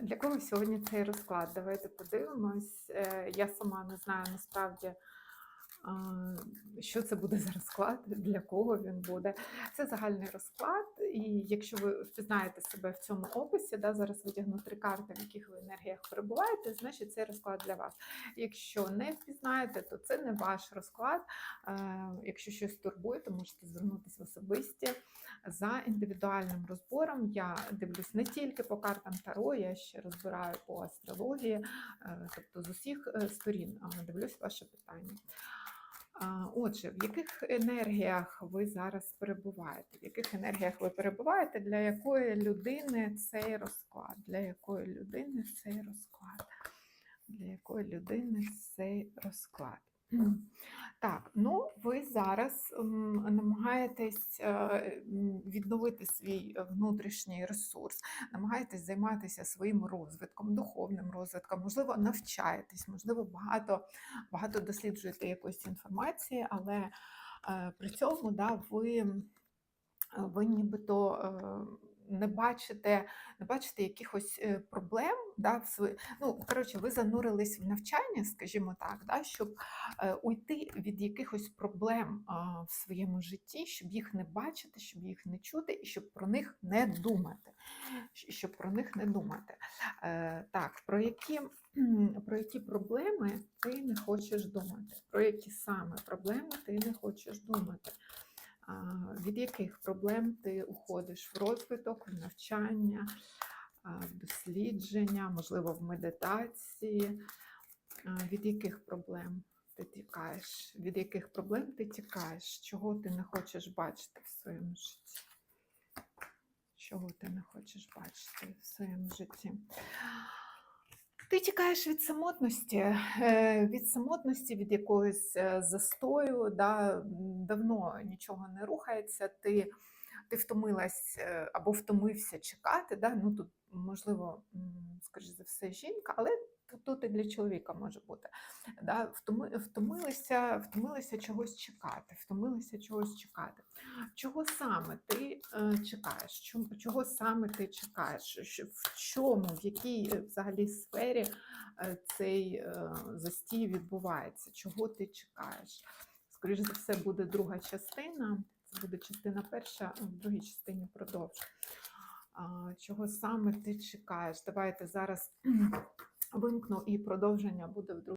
Для кого сьогодні цей розклад? Давайте подивимось. Е, Я сама не знаю насправді, що це буде за розклад, для кого він буде. Це загальний розклад, і якщо ви впізнаєте себе в цьому описі, да, зараз витягну три карти, в яких ви енергіях перебуваєте, значить цей розклад для вас. Якщо не впізнаєте, то це не ваш розклад. Е, Якщо щось турбує, то можете звернутися особисті за індивідуальним розбором. Я дивлюсь не тільки по картам Таро, я ще розбираю по астрології, е, тобто з усіх е, сторін дивлюсь ваше питання. Отже, в яких енергіях ви зараз перебуваєте? В яких енергіях ви перебуваєте? Для якої людини цей розклад? Для якої людини цей розклад? Для якої людини цей розклад? Так, ну ви зараз намагаєтесь е, відновити свій е, внутрішній ресурс, намагаєтесь займатися своїм розвитком, духовним розвитком, можливо, навчаєтесь, можливо, багато, багато досліджуєте якоїсь інформації, але е, при цьому да, ви, ви нібито е, не бачите, не бачите якихось е, проблем, да, в свої... ну, коротше, ви занурились в навчання, скажімо так, да, щоб е, уйти від якихось проблем в своєму житті, щоб їх не бачити, щоб їх не чути, і щоб про них не думати. Щоб про них не думати. Е, так, про які, про які проблеми ти не хочеш думати? Про які саме проблеми ти не хочеш думати? Від яких проблем ти уходиш в розвиток, в навчання, в дослідження, можливо, в медитації? Від яких проблем ти тікаєш? Від яких проблем ти тікаєш? Чого ти не хочеш бачити в своєму житті? Чого ти не хочеш бачити в своєму житті? Ти тікаєш від самотності, е, від самотності, від якогось е, застою, да, давно нічого не рухається, ти, ти втомилась е, або втомився чекати. Да? Ну, тут, можливо, скоріш за все, жінка, але тут, і для чоловіка може бути. Да? Втоми, втомилися, втомилися чогось чекати, втомилися чогось чекати. Чого саме ти е, чекаєш? Чого саме ти чекаєш? В чому, в якій е, взагалі сфері е, цей застій відбувається? Чого ти чекаєш? Скоріше за все, буде друга частина. Це буде частина перша, в другій частині продовжу. Чого саме ти чекаєш? Давайте зараз вимкну і продовження буде в другій.